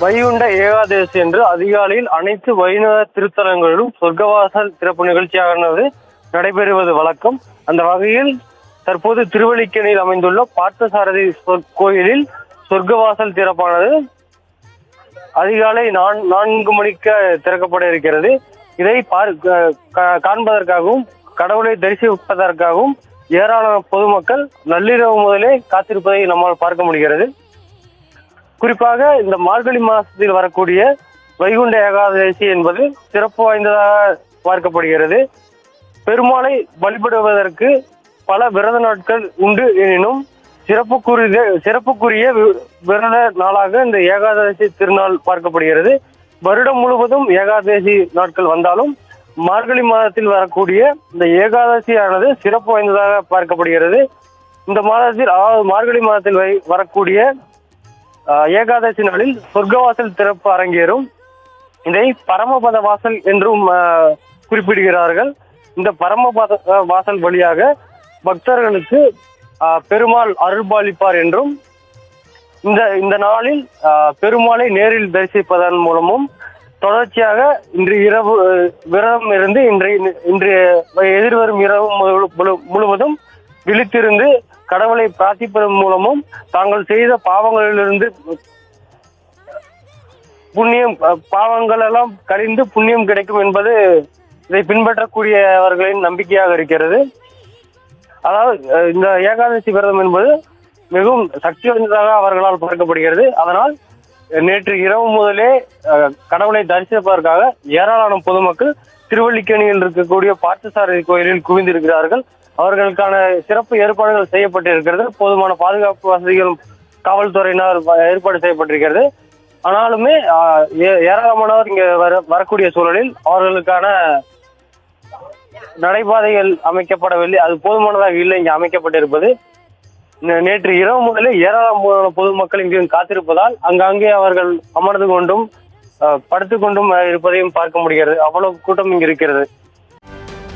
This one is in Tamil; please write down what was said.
வைகுண்ட ஏகாதசி என்று அதிகாலையில் அனைத்து வைணவ திருத்தலங்களிலும் சொர்க்கவாசல் திறப்பு நிகழ்ச்சியானது நடைபெறுவது வழக்கம். அந்த வகையில் தற்போது திருவள்ளிக்கணியில் அமைந்துள்ள பார்த்தசாரதி கோயிலில் சொர்க்கவாசல் திறப்பானது அதிகாலை நான் நான்கு மணிக்கு திறக்கப்பட இருக்கிறது. இதை பார்க்க கா- காண்பதற்காகவும் கடவுளை தரிசிப்பதற்காகவும் ஏராளமான பொதுமக்கள் நள்ளிரவு முதலே காத்திருப்பதை நம்மால் பார்க்க முடிகிறது. குறிப்பாக இந்த மார்கழி மாசத்தில் வரக்கூடிய வைகுண்ட ஏகாதசி என்பது சிறப்பு வாய்ந்ததாக பார்க்கப்படுகிறது. பெருமாளை வழிபடுவதற்கு பல விரத நாட்கள் உண்டு எனினும் சிறப்புக்குரிய சிறப்புக்குரிய விரத நாளாக இந்த ஏகாதசி திருநாள் பார்க்கப்படுகிறது. வருடம் முழுவதும் ஏகாதசி நாட்கள் வந்தாலும் மார்கழி மாதத்தில் வரக்கூடிய இந்த ஏகாதசியானது சிறப்பு வாய்ந்ததாக பார்க்கப்படுகிறது. இந்த மாதத்தில் அதாவது மார்கழி மாதத்தில் வை- வரக்கூடிய ஏகாதசி நாளில் சொர்க்கவாசல் திறப்பு அரங்கேறும். இதை பரமபத வாசல் என்றும் குறிப்பிடுகிறார்கள். இந்த பரமபத வாசல் வழியாக பக்தர்களுக்கு ஆஹ், பெருமாள் அருள்பாலிப்பார் என்றும் இந்த இந்த நாளில் பெருமாளை நேரில் தரிசிப்பதன் மூலமும் தொடர்ச்சியாக இன்று இரவு விரதம் இருந்து இன்றைய இன்று எதிர்வரும் இரவு முழு- முழு- முழுவதும் விழித்திருந்து கடவுளை பிரார்த்திப்பதன் மூலமும் தாங்கள் செய்த பாவங்களிலிருந்து புண்ணியம் பாவங்கள் எல்லாம் கழிந்து புண்ணியம் கிடைக்கும் என்பது இதை பின்பற்றக்கூடியவர்களின் நம்பிக்கையாக இருக்கிறது. அதாவது இந்த ஏகாதசி விரதம் என்பது மிகவும் சக்தி வாய்ந்ததாக அவர்களால் பார்க்கப்படுகிறது. அதனால் நேற்று இரவு முதலே கடவுளை தரிசிப்பதற்காக ஏராளமான பொதுமக்கள் திருவல்லிக்கேணியில் இருக்கக்கூடிய பார்த்தசாரதி கோயிலில் குவிந்திருக்கிறார்கள். அவர்களுக்கான சிறப்பு ஏற்பாடுகள் செய்யப்பட்டிருக்கிறது. போதுமான பாதுகாப்பு வசதிகளும் காவல்துறையினர் ஏற்பாடு செய்யப்பட்டிருக்கிறது. ஆனாலுமே ஆஹ், ஏ- ஏராளமானவர் இங்க வர வரக்கூடிய சூழலில் அவர்களுக்கான நடைபாதைகள் அமைக்கப்படவில்லை. அது போதுமானதாக இல்லை இங்கு அமைக்கப்பட்டிருப்பது. நேற்று இரவு முதலே ஏராளமான பொதுமக்கள் இங்கு காத்திருப்பதால் அங்கங்கே அவர்கள் அமர்ந்து கொண்டும் படுத்துக்கொண்டும் கொண்டும் இருப்பதையும் பார்க்க முடிகிறது. அவ்வளவு கூட்டம் இங்கு இருக்கிறது.